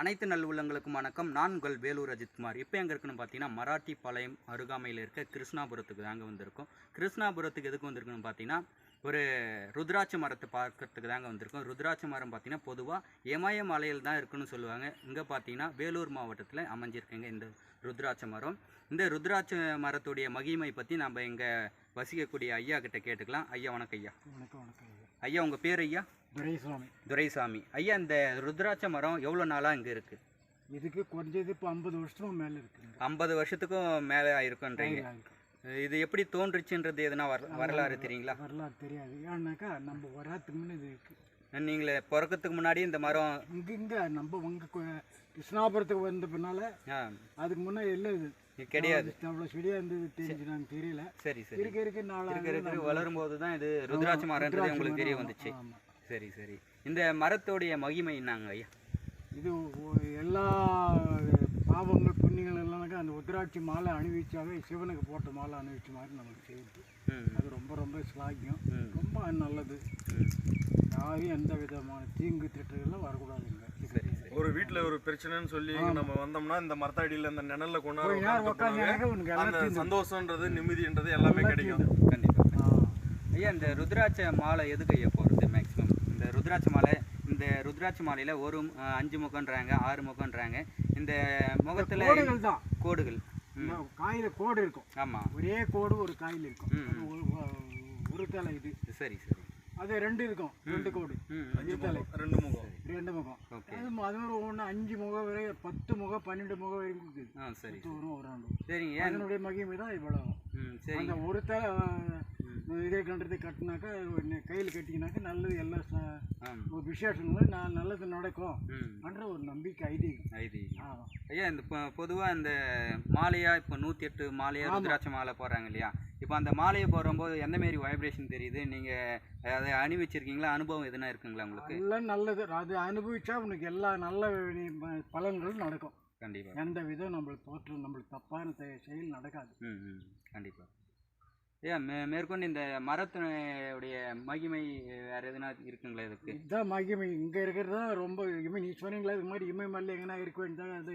அனைத்து நல்லுள்ளங்களுக்கும் வணக்கம். நான் உங்கள் வேலூர் அஜித்குமார் இப்போ எங்கே இருக்குன்னு பார்த்தீங்கன்னா மராட்டி பாளையம் அருகாமையில் இருக்க கிருஷ்ணாபுரத்துக்கு தாங்க வந்திருக்கோம். கிருஷ்ணாபுரத்துக்கு எதுக்கு வந்திருக்குன்னு பார்த்தீங்கன்னா ஒரு ருத்ராட்ச மரத்தை பார்க்கறதுக்கு தாங்க வந்திருக்கோம். ருத்ராட்ச மரம் பார்த்தீங்கன்னா பொதுவாக இமய மலையில் தான் இருக்குன்னு சொல்லுவாங்க. இங்கே பார்த்தீங்கன்னா வேலூர் மாவட்டத்தில் அமைஞ்சிருக்குங்க இந்த ருத்ராட்ச மரம். இந்த ருத்ராட்ச மரத்துடைய மகிமை பற்றி நம்ம இங்கே வசிக்கக்கூடிய ஐயா கிட்ட கேட்டுக்கலாம். ஐயா வணக்கம் ஐயா. வணக்கம் வணக்கம் ஐயா. ஐயா உங்கள் பேர் ஐயா? துரைசாமி. துரைசாமி. ஐயா இந்த ருத்ராட்ச மரம் எவ்வளோ நாளாக இங்கே இருக்குது இதுக்கு குறைஞ்சது இப்போ ஐம்பது வருஷமும் மேலே இருக்குங்க ஐம்பது வருஷத்துக்கும் மேலே இருக்குன்றீங்க இருக்கு. இது எப்படி தோன்றுச்சுன்றது எதுனா வர வரலாறு தெரியுங்களா? வரலாறு தெரியாது. ஏன்னாக்கா நம்ம வராதுக்கு முன்னே இது இருக்கு. நீங்களே பிறக்கிறதுக்கு முன்னாடி இந்த மரம் இங்கே இங்கே நம்ம உங்க கு- கிருஷ்ணாபுரத்துக்கு வந்த பின்னால அதுக்கு முன்னே இல்லை இது. கிடையாது. அவ்வளோ செடியாக இருந்தது தெரிஞ்சு நாங்கள் தெரியல. சரி சரி. இருக்க இருக்க நாளாக இருக்க இருக்க வளரும் போது தான் இது ருத்ராட்ச மரம்ன்றது உங்களுக்கு தெரிய வந்துச்சு. சரி சரி. இந்த மரத்தோடைய மகிமை என்னங்க ஐயா? இது எல்லா பாவங்கள் புண்ணியங்கள் எல்லாம்னாக்கா அந்த உத்ராட்சி மாலை அணிவிச்சாவே சிவனுக்கு போட்ட மாலை அணிவிச்ச மாதிரி நமக்கு செய்யுது. அது ரொம்ப ரொம்ப ஸ்லாகியம். ரொம்ப நல்லது. ம். யாரும் எந்த விதமான தீங்கு திட்டங்கள்லாம் வரக்கூடாதுங்க. ஒரு வீட்ல ஒரு பிரச்சனைன்னு சொல்லி நம்ம வந்தோம்னா இந்த மரத்தடியில அந்த நிழல்ல கொண்டு போய் நேரம் உட்கார்ந்து உட்காந்து உனக்கு அந்த சந்தோஷம்ன்றது நிம்மதின்றது எல்லாமே கிடைக்கும். கண்டிப்பாக. ஐயா இந்த ருத்ராட்ச மாலை எதுக்கு ஐயா மேக்ஸிமம் இந்த ருத்ராட்ச மாலை இந்த ருத்ராட்ச மாலையில் ஒரு அஞ்சு முகன்றாங்க ஆறு முகன்றாங்க. இந்த முகத்தில் கோடுகள் தான். கோடுகள். காயில கோடு இருக்கும். ஆமாம் ஒரே கோடு ஒரு காயில் இருக்கும். ம், அது ஒரு- ஒரு தலை இது. சரி சரி. அது ரெண்டு இருக்கும். ரெண்டு கோடு. அஞ்சு முகம், ரெண்டு முகம். ரெண்டு முகம். ஓகே. அது அதனோட ஒன்று அஞ்சு முகம் வரை பத்து முகம் பன்னெண்டு முகம் வரைக்கும் இருக்குது. ஆ சரி வரும் ஒரு ஆண்டு. சரிங்க. அதனுடைய மகிமை தான் இவ்வளவு. ம் சரி அந்த ஒரு தலை இதே கண்டத்தை கட்டினாக்கா கையில் கட்டிக்கினாக்கா நல்லது ஒரு விசேஷங்களும் நான் நல்லது நடக்கும் என்ற ஒரு நம்பிக்கை ஐதீகம். ஆமாம் ஐயா இந்த பொதுவாக இந்த மாலையா இப்போ நூற்றி எட்டு மாலையா ருத்ராட்ச மாலை போடுறாங்க இல்லையா? இப்போ அந்த மாலையை போடும்போது எந்த மாரி வைப்ரேஷன் தெரியுது? நீங்கள் அதை அணிவிச்சிருக்கீங்களா அனுபவம் எதுனா இருக்குங்களா உங்களுக்கு? எல்லாம் நல்லது. அது அனுபவிச்சா உனக்கு எல்லா நல்ல பலன்களும் நடக்கும். கண்டிப்பாக எந்த விதம் நம்மளுக்கு தோற்றம் நம்மளுக்கு தப்பான செயல் நடக்காது. கண்டிப்பாக ஐயா மே மேற்கொண்டு இந்த மரத்தினுடைய மகிமை வேறு எதுனா இருக்குங்களா இதுக்கு? இதுதான் மகிமை. இங்கே இருக்கிறது தான் ரொம்ப இமை நீ சொன்னீங்களா இது மாதிரி இமயமலை எங்கன்னா இருக்க வேண்டியது அது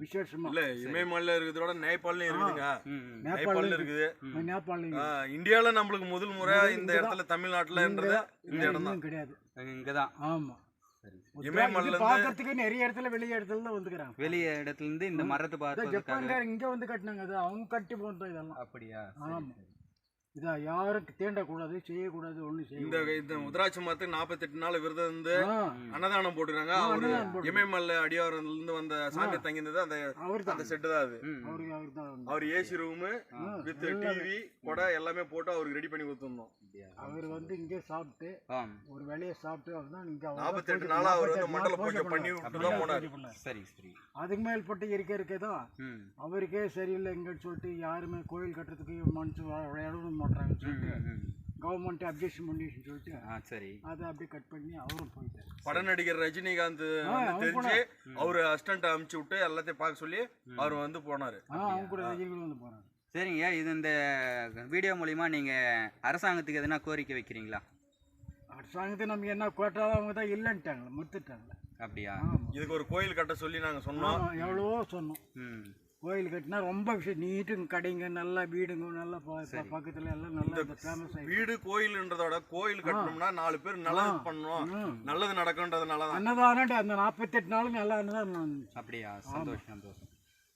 விசேஷமா. இல்ல இமயமலையில இருக்கிறதோட நேபாள்லயும் இருக்குதுங்க. ம் ம். நேபாள்ல இருக்குது. நேபாளில் ஆ, இந்தியால நம்மளுக்கு முதல் முறையா இந்த இடத்துல தமிழ்நாட்டுலன்றது இந்த இடம் தான் கிடையாது. இங்கே தான் ஆமாம் இருந்து- பார்க்கறதுக்கு நிறைய இடத்துல வெளிய இடத்துல தான் வந்துக்கிறாங்க. வெளிய இடத்துலேருந்து இந்த மரத்தை ஜப்பான்கார இங்க வந்து கட்டினாங்க. அது அவங்க கட்டி போனது இதெல்லாம். அப்படியா? ஆமா. இதா யாருக்கு தீண்டக்கூடாது செய்யக்கூடாது ஒன்றும் செய்ய இந்த இந்த உத்ராட்சி மரத்துக்கு நாற்பத்தெட்டு நாள் விரதம் இருந்து அன்னதானம் போட்டுருக்காங்க. அவரு அன்னதானம் போட்டு- இமயமலை அடியாரத்துல இருந்து வந்த சாமி தங்கியிருந்தது. அந்த அவர் அந்த செட்டு தான் அது. அவர் தான் அவர் ஏசி ரூமு வித் டிவி கொடை எல்லாமே போட்டு அவருக்கு ரெடி பண்ணி கொடுத்துருந்தோம். அவர் வந்து இங்கே சாப்பிட்டு ஒரு வேலையை சாப்பிட்டு அவர் தான் இங்கே நாற்பத்தெட்டு நாளா அவர் வந்து மண்டல பூஜை பண்ணி தான் போனார். சரி சரி அதுக்கு மேல்பட்டு இருக்க இருக்க தான். ம். அவருக்கே சரியில்லை எங்கன்னு சொல்லிட்டு யாருமே கோயில் கட்டுறதுக்கு மனுஷன் இடம் மாட்டாங்கன்னு சொல்லிட்டு. கவர்மெண்ட் அப்ஜெக்ஷன் பண்ணிடுச்சுன்னு சொல்லிட்டு ஆ சரி. அதை அப்படியே கட் பண்ணி அவரும் போயிட்டார். பட நடிகர் ரஜினிகாந்த் தெரிஞ்சு அவரு அசிஸ்டன்ட் அமுச்சு விட்டு எல்லாத்தையும் பார்க்க சொல்லி அவர் வந்து போனாரு. ஆ அவங்க கூட ரஜினிகளும் வந்து போகிறாங்க சரிங்க இது இந்த வீடியோ மூலிமா நீங்கள் அரசாங்கத்துக்கு எதுனா கோரிக்கை வைக்கிறீங்களா? அரசாங்கத்தை நமக்கு என்ன கோட்டாலும் அவங்க தான் இல்லைன்ட்டாங்க மறுத்துட்டாங்க. அப்படியா? இதுக்கு ஒரு கோயில் கட்ட சொல்லி நாங்க சொன்னோம். எவ்வளவோ சொன்னோம். ம். கோயில் கட்டினா ரொம்ப விஷயம். நீட்டுங்க கடைங்க நல்லா வீடுங்க நல்லா பக்கத்துல எல்லாம் நல்லா ஃபேமஸ் வீடு கோயில்ன்றதோட கோயில் கட்டணும்னா நாலு பேர் நல்லது பண்ணணும். நல்லது நடக்கும்ன்றதுனால தான் அன்னதானம் அந்த நாற்பத்தெட்டு நாளும் நல்லா அன்னதானம். அப்படியா? சந்தோஷம் சந்தோஷம்.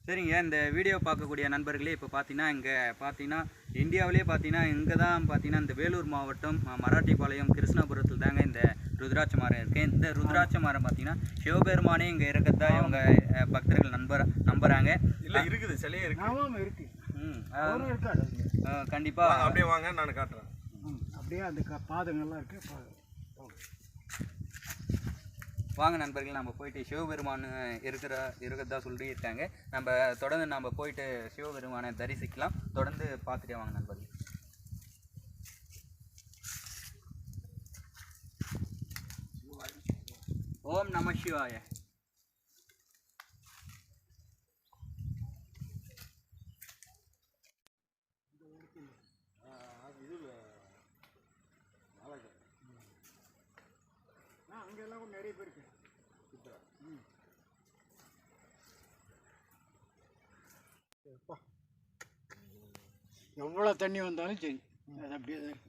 சரிங்க இந்த வீடியோ பார்க்கக்கூடிய நண்பர்களே இப்போ பார்த்தீங்கன்னா இங்கே பார்த்தீங்கன்னா இந்தியாவிலே பார்த்தீங்கன்னா இங்கே தான் பார்த்தீங்கன்னா இந்த வேலூர் மாவட்டம் ம- மராட்டிப்பாளையம் கிருஷ்ணாபுரத்தில் தாங்க இந்த ருத்ராட்ச மரம் இருக்குது இந்த ருத்ராட்ச மரம் பார்த்தீங்கன்னா சிவபெருமானே இங்கே இருக்கிறதா இவங்க பக்தர்கள் நண்பர் நம்புகிறாங்க இல்ல இருக்குது. சிலையே இருக்கு. கண்டிப்பாக அப்படியே வாங்க நான் காட்டுறேன். ம், அப்படியே அந்த பாதங்கள்லாம் இருக்கு. பா- போங்க. வாங்க நண்பர்கள். நம்ம போயிட்டு சிவபெருமான் இருக்கிற இருக்கிறதா சொல்லியிருக்காங்க. நம்ம தொடர்ந்து நம்ம போயிட்டு சிவபெருமானை தரிசிக்கலாம். தொடர்ந்து பார்த்துட்டே வாங்க நண்பர்கள். ஓம் நம சிவாய. அங்கெல்லாம் நிறைய பேர் எவ்வளோ தண்ணி வந்தாலும் சரி. அது அப்படியே தான்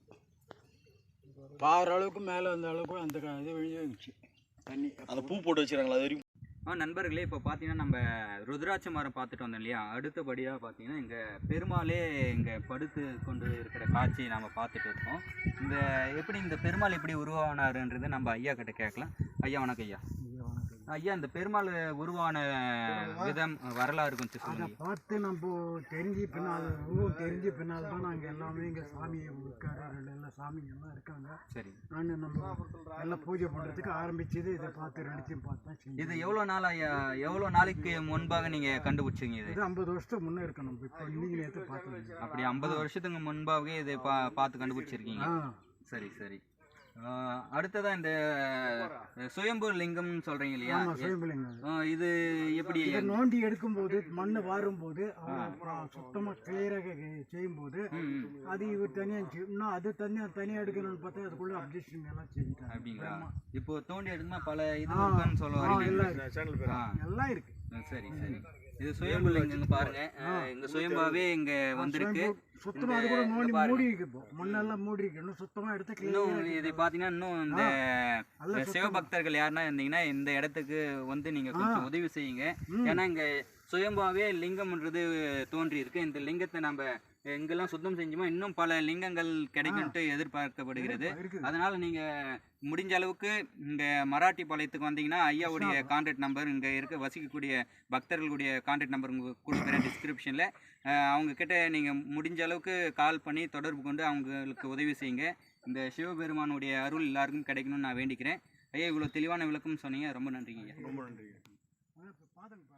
அளவுக்கு மேலே வந்த அளவுக்கு அந்த இது விழுந்துச்சு தண்ணி அந்த பூ போட்டு வச்சிருக்காங்களா அது வரைக்கும். ஆ நண்பர்களே இப்போ பார்த்தீங்கன்னா நம்ம ருத்ராட்ச மரம் பார்த்துட்டு வந்தோம் இல்லையா அடுத்தபடியாக பார்த்தீங்கன்னா இங்கே பெருமாளே இங்கே படுத்து கொண்டு இருக்கிற காட்சியை நம்ம பார்த்துட்டு இருக்கோம். இந்த எப்படி இந்த பெருமாள் எப்படி உருவானாருன்றது நம்ம ஐயா கிட்ட கேட்கலாம். ஐயா வணக்கம் ஐயா. ஐயா இந்த பெருமாள் உருவான விதம் வரலாறு கொஞ்சம் அதை பார்த்து நம்ம தெரிஞ்சு பின்னால் உருவம் தெரிஞ்ச பின்னால் தான் நாங்கள் எல்லாமே இங்கே சாமியை உட்காரர்கள் எல்லாம் சாமிங்க எல்லாம் இருக்காங்க. சரி. நான் நம்ம எல்லாம் பூஜை பண்ணுறதுக்கு ஆரம்பிச்சது இதை பார்த்து ரெடிச்சும் பார்த்தா இது எவ்வளோ நாள் ஐயா எவ்வளோ நாளைக்கு முன்பாக நீங்கள் கண்டுபிடிச்சிங்க இது? இது ஐம்பது வருஷத்துக்கு முன்னே இருக்கு நம்ம இப்போ இன்னைக்கு நேற்று பார்த்தோம். அப்படி ஐம்பது வருஷத்துக்கு முன்பாகவே இதை பா பார்த்து கண்டுபிடிச்சிருக்கீங்க. சரி சரி. அடுத்ததா இந்த சுயம்பு லிங்கம்னு சொல்றீங்க இல்லையா? சுயம்பிள்ளைங்க ஆஹ் இது எப்படி நோண்டி எடுக்கும்போது மண் வாரும்போது சுத்தமாக கிளியராக செய்யும்போது ம், ம். அது இவர் தனியாக இன்னும் அது தனியாக தனியாக எடுக்கணும்னு பார்த்தா அதுக்குள்ளே அப்டேஷன் எல்லாம் செஞ்சுட்டாங்க அப்படிங்களா? இப்போ தோண்டி எடுக்குமா? பல இது ஆ, இருக்குன்னு சொல்ல ஆ, வரீங்க எல்லாம் இருக்கு. சேனல் பேர் ஆ, எல்லாம் இருக்கு. சரி சரி. இது சுயம்பு லிங்கங்க பாருங்க. இங்க சுயம்பாவே இங்க வந்திருக்கு. சுத்தமாக அது கூட நோண்டி. மூடி இருக்கு மண்ணெல்லாம் மூடி இருக்கு இன்னும் சுத்தமாக எடுத்து இன்னும் இது பாத்தீங்கன்னா இன்னும் இந்த சிவபக்தர்கள் யாருன்னா இருந்தீங்கன்னா இந்த இடத்துக்கு வந்து நீங்க கொஞ்சம் உதவி செய்யுங்க. ஏன்னா இங்க சுயம்பாவே லிங்கம்ன்றது தோன்றி இருக்கு இந்த லிங்கத்தை நம்ம எங்கெல்லாம் சுத்தம் செஞ்சோமோ இன்னும் பல லிங்கங்கள் கிடைக்கும்ட்டு எதிர்பார்க்கப்படுகிறது. அதனால நீங்க முடிஞ்ச அளவுக்கு இங்க மராட்டி பாளையத்துக்கு வந்தீங்கன்னா ஐயாவுடைய கான்டாக்ட் நம்பர் இங்க இருக்க வசிக்கக்கூடிய பக்தர்களுடைய கான்டாக்ட் நம்பர் உங்களுக்கு கொடுக்குறேன் டிஸ்கிரிப்ஷன்ல அவங்க கிட்ட நீங்க முடிஞ்ச அளவுக்கு கால் பண்ணி தொடர்பு கொண்டு அவங்களுக்கு உதவி செய்யுங்க. இந்த சிவபெருமானுடைய அருள் எல்லாருக்கும் கிடைக்கணும்னு நான் வேண்டிக்கிறேன். ஐயா இவ்வளோ தெளிவான விளக்கம் சொன்னீங்க. ரொம்ப நன்றிங்க ஐயா. ரொம்ப நன்றி பாதம் பாருங்க.